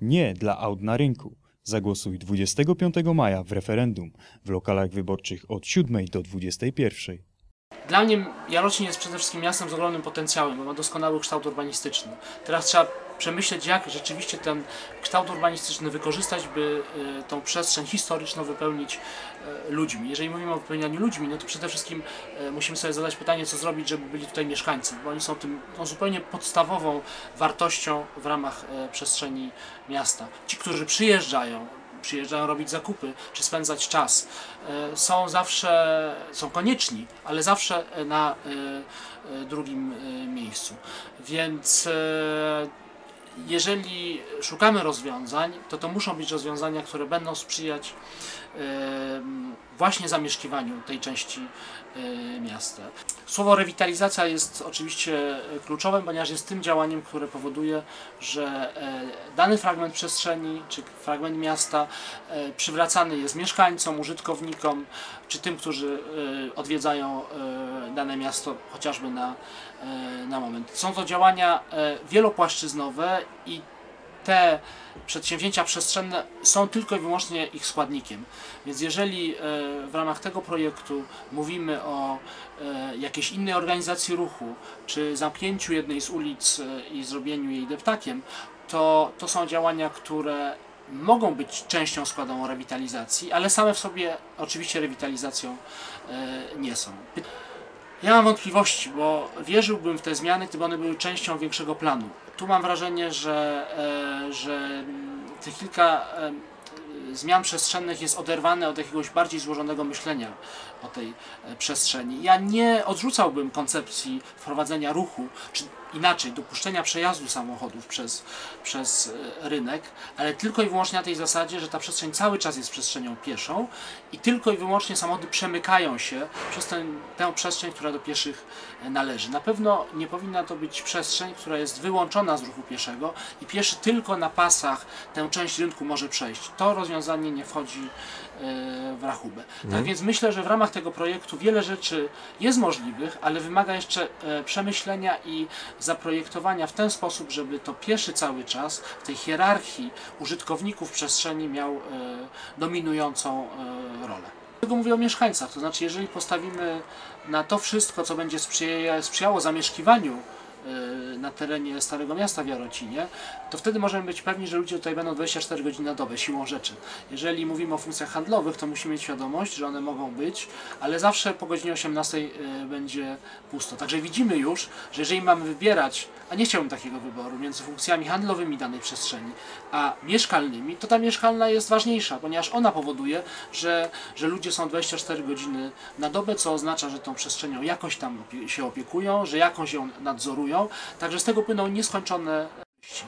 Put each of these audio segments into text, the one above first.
Nie dla aut na rynku. Zagłosuj 25 maja w referendum w lokalach wyborczych od 7 do 21. Dla mnie Jarocin jest przede wszystkim miastem z ogromnym potencjałem, bo ma doskonały kształt urbanistyczny. Teraz trzeba przemyśleć, jak rzeczywiście ten kształt urbanistyczny wykorzystać, by y, tą przestrzeń historyczną wypełnić y, ludźmi. Jeżeli mówimy o wypełnianiu ludźmi, no to przede wszystkim y, musimy sobie zadać pytanie, co zrobić, żeby byli tutaj mieszkańcy, bo oni są tym tą zupełnie podstawową wartością w ramach przestrzeni miasta. Ci, którzy przyjeżdżają, przyjeżdżają robić zakupy czy spędzać czas, są zawsze, są konieczni, ale zawsze na drugim miejscu. Więc jeżeli szukamy rozwiązań, to to muszą być rozwiązania, które będą sprzyjać e, właśnie zamieszkiwaniu tej części e, miasta. Słowo rewitalizacja jest oczywiście kluczowym, ponieważ jest tym działaniem, które powoduje, że e, dany fragment przestrzeni czy fragment miasta przywracany jest mieszkańcom, użytkownikom czy tym, którzy odwiedzają dane miasto chociażby na, na moment. Są to działania wielopłaszczyznowe i te przedsięwzięcia przestrzenne są tylko i wyłącznie ich składnikiem. Więc jeżeli e, w ramach tego projektu mówimy o e, jakiejś innej organizacji ruchu, czy zamknięciu jednej z ulic e, i zrobieniu jej deptakiem, to, to są działania, które mogą być częścią składową rewitalizacji, ale same w sobie oczywiście rewitalizacją nie są. Ja mam wątpliwości, bo wierzyłbym w te zmiany, gdyby one były częścią większego planu. Tu mam wrażenie, że, e, że mm, tych kilka e, zmian przestrzennych jest oderwane od jakiegoś bardziej złożonego myślenia o tej e, przestrzeni. Ja nie odrzucałbym koncepcji wprowadzenia ruchu, czy inaczej, dopuszczenia przejazdu samochodów przez, przez e, rynek, ale tylko i wyłącznie na tej zasadzie, że ta przestrzeń cały czas jest przestrzenią pieszą i tylko i wyłącznie samochody przemykają się przez ten, tę przestrzeń, która do pieszych e, należy. Na pewno nie powinna to być przestrzeń, która jest wyłączona z ruchu pieszego i pieszy tylko na pasach tę część rynku może przejść. To rozwiązanie nie wchodzi e, w rachubę. Tak więc myślę, że w ramach tego projektu wiele rzeczy jest możliwych, ale wymaga jeszcze przemyślenia i zaprojektowania w ten sposób, żeby to pieszy cały czas w tej hierarchii użytkowników przestrzeni miał e, dominującą e, rolę. Dlatego mówię o mieszkańcach, to znaczy jeżeli postawimy na to wszystko, co będzie sprzyja, sprzyjało zamieszkiwaniu na terenie Starego Miasta w Jarocinie, to wtedy możemy być pewni, że ludzie tutaj będą 24 godziny na dobę, siłą rzeczy. Jeżeli mówimy o funkcjach handlowych, to musimy mieć świadomość, że one mogą być, ale zawsze po godzinie 18 e, będzie pusto. Także widzimy już, że jeżeli mamy wybierać, a nie chciałbym takiego wyboru, między funkcjami handlowymi danej przestrzeni, a mieszkalnymi, to ta mieszkalna jest ważniejsza, ponieważ ona powoduje, że, że ludzie są 24 godziny na dobę, co oznacza, że tą przestrzenią jakoś tam się opiekują, że jakąś ją nadzorują, także z tego płyną nieskończone korzyści.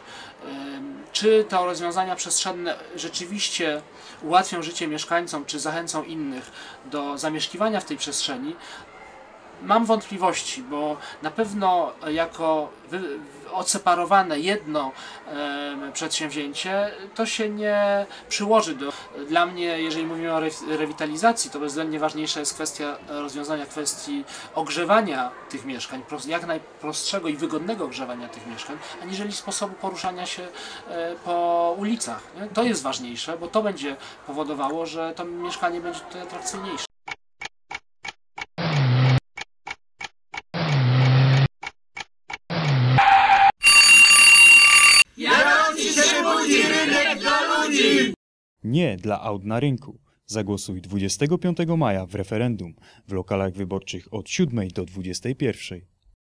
Czy te rozwiązania przestrzenne rzeczywiście ułatwią życie mieszkańcom, czy zachęcą innych do zamieszkiwania w tej przestrzeni? Mam wątpliwości, bo na pewno jako odseparowane jedno przedsięwzięcie to się nie przyłoży do. Dla mnie, jeżeli mówimy o re, rewitalizacji, to bezwzględnie ważniejsza jest kwestia rozwiązania kwestii ogrzewania tych mieszkań, jak najprostszego i wygodnego ogrzewania tych mieszkań, aniżeli sposobu poruszania się e, po ulicach. To jest ważniejsze, bo to będzie powodowało, że to mieszkanie będzie tutaj atrakcyjniejsze. Nie dla aut na rynku. Zagłosuj 25 maja w referendum w lokalach wyborczych od 7 do 21.